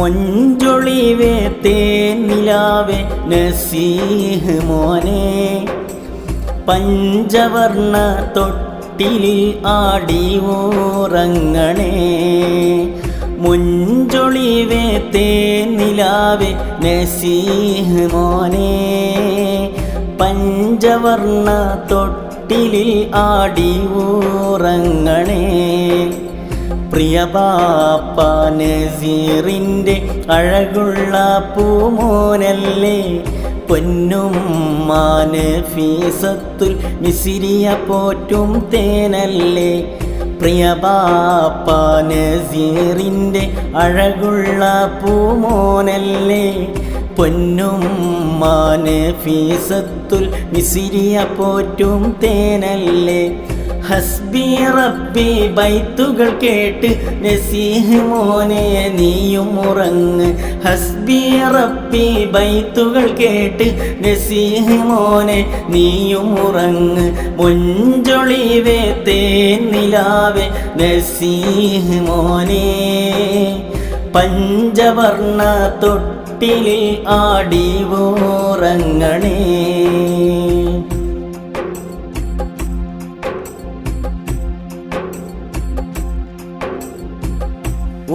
മൊഞ്ചൊളിവേ തേനിലാവേ നസീഹ് മോനെ. പഞ്ചവർണ തൊട്ടിലിൽ ആടി ഉറങ്ങണേ മുഞ്ചൊളിവേ തേനിലാവേ നസീഹ് മോനെ. പഞ്ചവർണ തൊട്ടിലിൽ ആടി ഉറങ്ങണേ പ്രിയ ബാപ്പ നസീറിന്റെ അഴകുള്ള പൂമോനല്ലേ? പൊന്നും മാന ഫീസത്തുൽ മിസിരിയ പോറ്റും തേനല്ലേ? പ്രിയ ബാപ്പ നസീറിന്റെ അഴകുള്ള പൂമോനല്ലേ? പൊന്നും മാന ഫീസത്തുൽ മിസിരിയ പോറ്റും തേനല്ലേ? ഹസ്ബി റബ്ബി ബൈത്തുകൾ കേട്ട് നസീഹ് മോനെ നീയും ഉറങ്ങ്. ഹസ്ബി റബ്ബി ബൈത്തുകൾ കേട്ട് നസീഹ് മോനെ നീയും ഉറങ്ങ്. മുഞ്ചൊളിവേ തേന്നിലാവേ നസീഹ് മോനെ. പഞ്ചവർണ തൊട്ടിലിൽ ആടി ഉറങ്ങണേ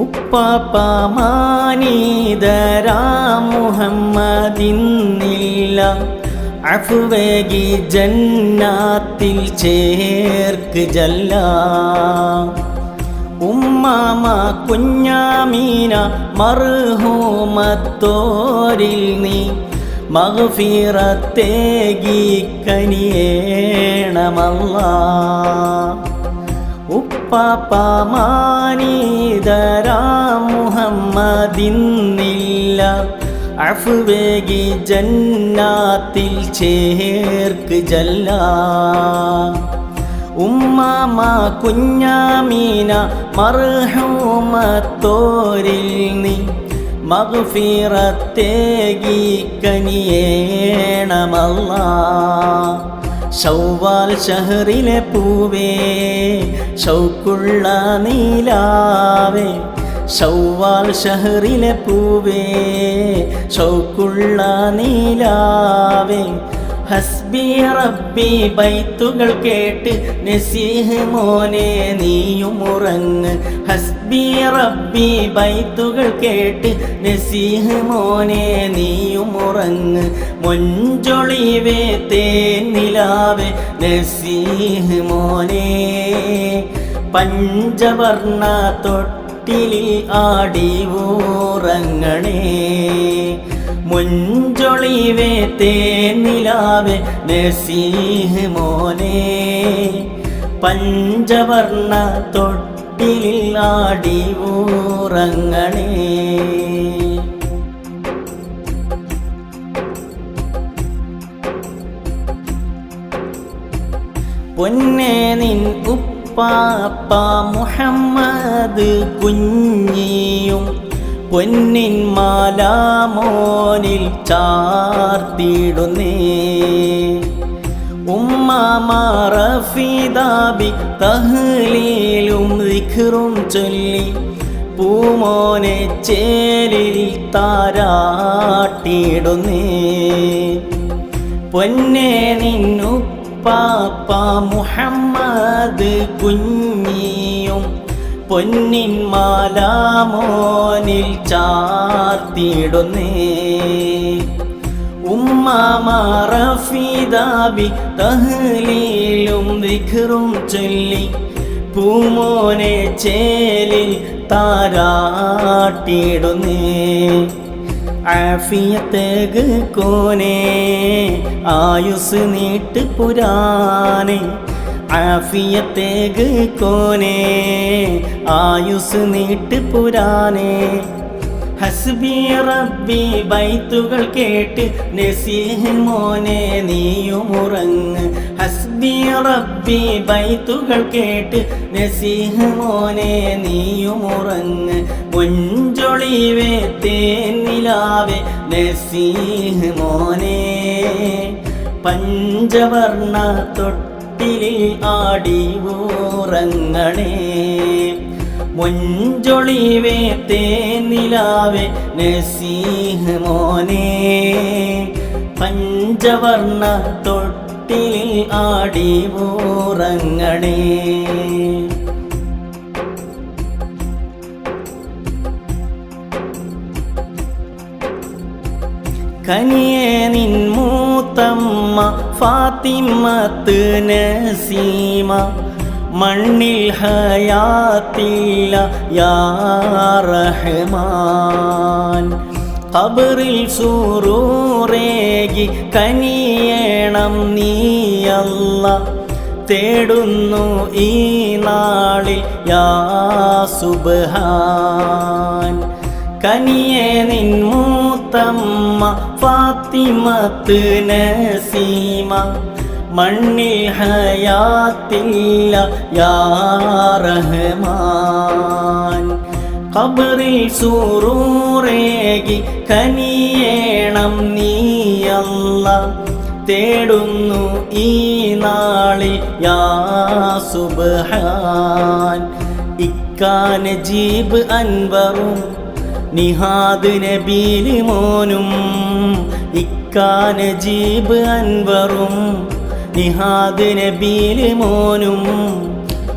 ഉപ്പാപ്പമാനീതരാ മുഹമ്മദിന്നില്ല അഫുവേഗി ജന്നാത്തിൽ ചേർക്ക് ജല്ല. ഉമ്മാമ കുഞ്ഞാമീന മർഹൂമത്തോരിൽ നീ മഹഫീറത്തേകി കനിയേണമല്ലാ. ഉപ്പാപ്പമാനീതരാ മുഹമ്മദിന്നില്ല അഫുവേഗി ജന്നാത്തിൽ ചേർക്ക് ജല്ല. ഉമ്മാമ കുഞ്ഞാമീന മർഹൂമത്തോരിൽ നീ മഗ്ഫിറത്തേകി കനിയേണമല്ലാ. ഷൗവാൽ ഷഹറിലെ പൂവേ ഷൗക്കുള്ള നീലാവേ. ഷൗവാൽ ഷഹറിലെ പൂവേ ഷൗക്കുള്ള നീലാവേ. ഹസ്ബി റബ്ബി ബൈത്തുകൾ കേട്ട് നസീഹ് മോനെ നീയും ഉറങ്ങ്. ഹസ്ബി റബ്ബി ബൈത്തുകൾ കേട്ട് നസീഹ് മോനെ നീയും ഉറങ്ങ്. മൊഞ്ചൊളിവേ തേന്നിലാവേ നസീഹ് മോനെ. പഞ്ചവർണ തൊട്ടിലിൽ ആടി ഉറങ്ങണേ മുഞ്ചൊളിവേ തേനിലാവേ നസീഹ് മോനെ. പഞ്ചവർണ തൊട്ടിലാടി ആടി ഉറങ്ങണേ പൊന്നെ നിൻ ഉപ്പാപ്പ മുഹമ്മദ് കുഞ്ഞിയും പൊന്നിൻ മാലാമോനിൽ ചാർത്തിടുന്നേ. ഉമ്മാറഫിതാബി തഹ്ലീലും ദിഖറും ചൊല്ലി പൂമോനെ ചേലിൽ താരാട്ടിടുന്നേ. പൊന്നെ നിന്നു പാപ്പ മുഹമ്മദ് കുഞ്ഞിയും പൊന്നിൻ മാലാമോനിൽ ചാർത്തിടുന്നേ ഉമ്മാറഫിദാബി തഹ്ലീലും വിഖറും ചൊല്ലി പൂമോനെ ചേലിൽ താരാട്ടിടുന്നേ ആഫിയത്തേക്ക് കോനെ ആയുസ് നീട്ട് പുരാനെ ആഫിയത്തേക്ക് കോനെ ആയുസ് നീട്ട് പുരാനെ. ഹസ്ബി റബ്ബി ബൈത്തുകൾ കേട്ട് നസീഹ് മോനെ നീയും ഉറങ്ങ്. ഹസ്ബി റബ്ബി ബൈത്തുകൾ കേട്ട് നസീഹ് മോനെ നീയും ഉറങ്ങ്. മുഞ്ചൊളിവേ തേന്നിലാവേ നസീഹ് മോനെ. പഞ്ചവർണ തൊട്ടിലിൽ ആടി ഊറങ്ങണേ. മുഞ്ചൊളിവേ തേനിലാവേ നസീഹ് മോനെ. പഞ്ചവർണ തൊട്ടിൽ ആടി ഊറങ്ങണേ. കനിയേ നിൻ മൂത്തമ്മ ഫാത്തിമത്ത് നസീമ മണ്ണിൽ ഹയാത്തില്ല യാറഹമാൻ കബറിൽ സൂറൂറേകി കനിയേണം നീയല്ല തേടുന്നു ഈ നാളിൽ യാ സുബ്ഹാൻ. കനിയെ നിൻ മൂത്തമ്മ ഫാത്തിമത്ത് നസീമ. മണ്ണിൽ ഹയാത്തില്ല യാറഹമാൻ കബറിൽ സൂറൂറേകി കനിയേണം നീയല്ല. തേടുന്നു ഈ നാളിൽ യാ സുബ്ഹാൻ. ഇക്കാന ജീബ് അൻവറും നിഹാദ് നബീലി മോനും ഇക്കാന ജീബ് അൻവറും നിഹാദ് നബീലി മോനും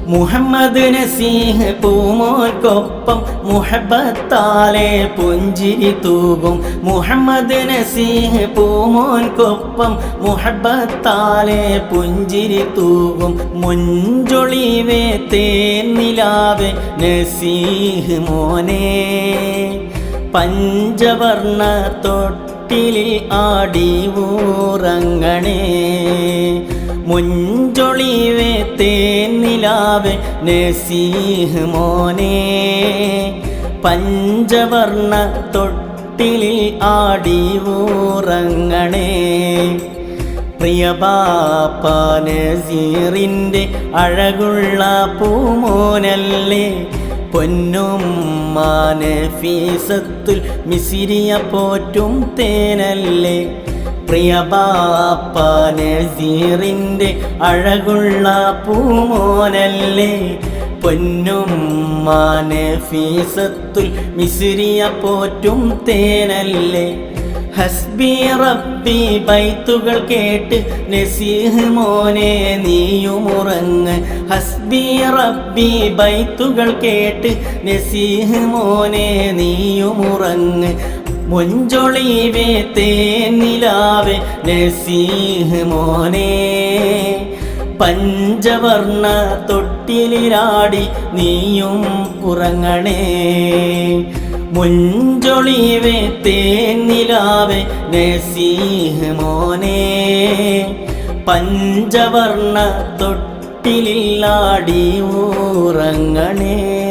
മുഹമ്മദ് നസീഹ് പൂമോൽക്കൊപ്പം മുഹബത്താലെ പുഞ്ചിരി തൂകും. മുഹമ്മദ് നസീഹ് പൂമോൻക്കൊപ്പം മുഹബത്താലെ പുഞ്ചിരി തൂകും. മുഞ്ചൊളിവേ തേന്നിലാവെ നസീഹ് മോനെ. പഞ്ചവർണ തൊട്ടിലിൽ ആടി ഊറങ്ങണേ. മുഞ്ചൊളിവേ തേനിലാവേ നസീഹ് മോനെ. പഞ്ചവർണ തൊട്ടിലിൽ ആടി ഊറങ്ങണേ പ്രിയപാപ്പ നസീറിന്റെ അഴകുള്ള പൂമോനല്ലേ. പൊന്നുമ്മാന ഫീസത്തുൽ മിസിരിയ പോറ്റും തേനല്ലേ. പ്രിയപാപ്പ നസീറിന്റെ അഴകുള്ള പൂമോനല്ലേ? പൊന്നും ഫീസത്തുൽ മിസിരിയ പോറ്റും തേനല്ലേ? ഹസ്ബി റബ്ബി ബൈത്തുകൾ കേട്ട് നസീഹ് മോനെ നീയുമുറങ്ങ്. ഹസ്ബി റബ്ബി ബൈത്തുകൾ കേട്ട് നസീഹ് മോനെ നീയുമുറങ്ങ്. മുഞ്ചൊളിവേ തേനിലാവേ നസീഹ് മോനെ. പഞ്ചവർണ തൊട്ടിലിരാടി നീയും ഉറങ്ങണേ. മുഞ്ചൊളിവേ തേനിലാവേ നസീഹ് മോനെ. പഞ്ചവർണ തൊട്ടിലില്ലാടി ഊറങ്ങണേ